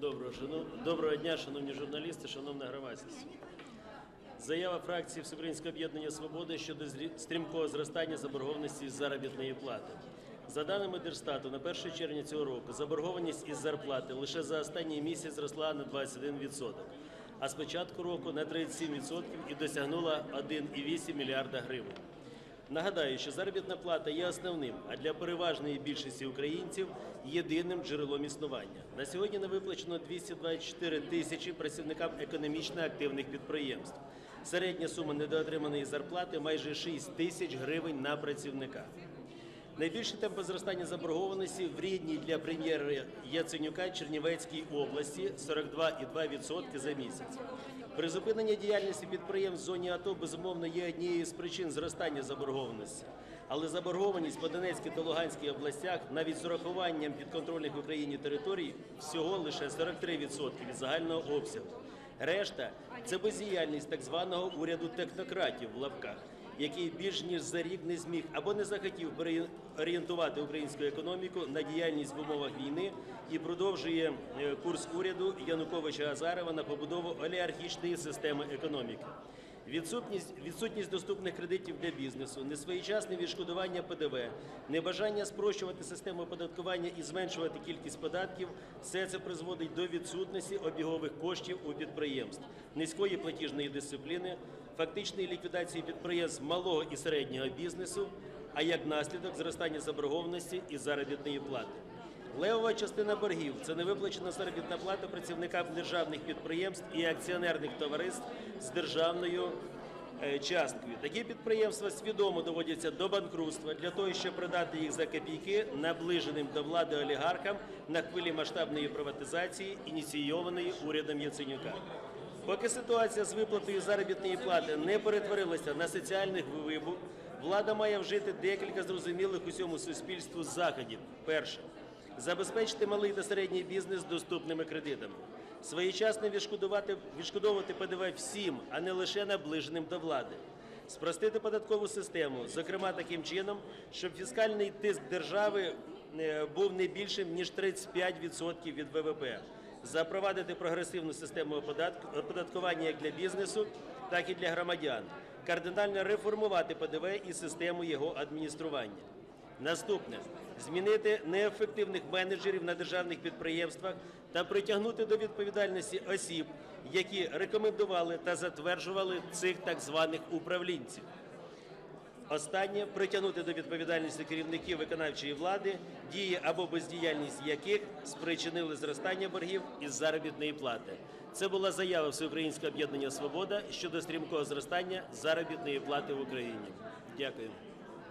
Доброго, шанов- Доброго дня, шановні журналісти, шановна громадськість. Заява фракції Всеукраїнського об'єднання Свободи щодо стрімкого зростання заборгованості з заробітної плати. За даними Держстату, на 1 червня цього року заборгованість із зарплати лише за останній місяць зросла на 21%, а з початку року на 37% і досягнула 1,8 мільярда гривень. Нагадаю, що заробітна плата є основним, а для переважної більшості українців єдиним джерелом існування. На сьогодні не виплачено 224 тисячі працівникам економічно активних підприємств. Середня сума недоотриманої зарплати майже 6 тисяч гривень на працівника. Найбільші темпи зростання заборгованості в рідній для прем'єра Яценюка Чернівецькій області 42,2% за місяць. Призупинення діяльності підприємств в зоні АТО безумовно є однією з причин зростання заборгованості. Але заборгованість по Донецькій та Луганській областях навіть з урахуванням підконтрольних Україні територій всього лише 43% від загального обсягу. Решта це бездіяльність так званого уряду технократів в лапках який більш ніж за рік не зміг або не захотів переорієнтувати українську економіку на діяльність в умовах війни і продовжує е, курс уряду Януковича Азарова на побудову олігархічної системи економіки. Відсутність, відсутність доступних кредитів для бізнесу, несвоєчасне відшкодування ПДВ, небажання спрощувати систему оподаткування і зменшувати кількість податків – все це призводить до відсутності обігових коштів у підприємств, низької платіжної дисципліни, фактичної ліквідації підприємств малого і середнього бізнесу, а як наслідок зростання заборгованості і заробітної плати. Левова частина боргів це невиплачена заробітна плата працівникам державних підприємств і акціонерних товариств з державною е, часткою. Такі підприємства свідомо доводяться до банкрутства для того, щоб продати їх за копійки наближеним до влади олігархам на хвилі масштабної приватизації, ініційованої урядом Яценюка. Поки ситуація з виплатою заробітної плати не перетворилася на соціальний вибух, влада має вжити декілька зрозумілих усьому суспільству заходів. Перше забезпечити малий та середній бізнес доступними кредитами, своєчасно відшкодувати, відшкодовувати ПДВ всім, а не лише наближеним до влади, спростити податкову систему, зокрема таким чином, щоб фіскальний тиск держави е, був не більшим ніж 35% від ВВП, запровадити прогресивну систему оподатк- оподаткування як для бізнесу, так і для громадян, кардинально реформувати ПДВ і систему його адміністрування. Наступне змінити неефективних менеджерів на державних підприємствах та притягнути до відповідальності осіб, які рекомендували та затверджували цих так званих управлінців. Останнє притягнути до відповідальності керівників виконавчої влади, дії або бездіяльність яких спричинили зростання боргів із заробітної плати. Це була заява Всеукраїнського об'єднання Свобода щодо стрімкого зростання заробітної плати в Україні. Дякую.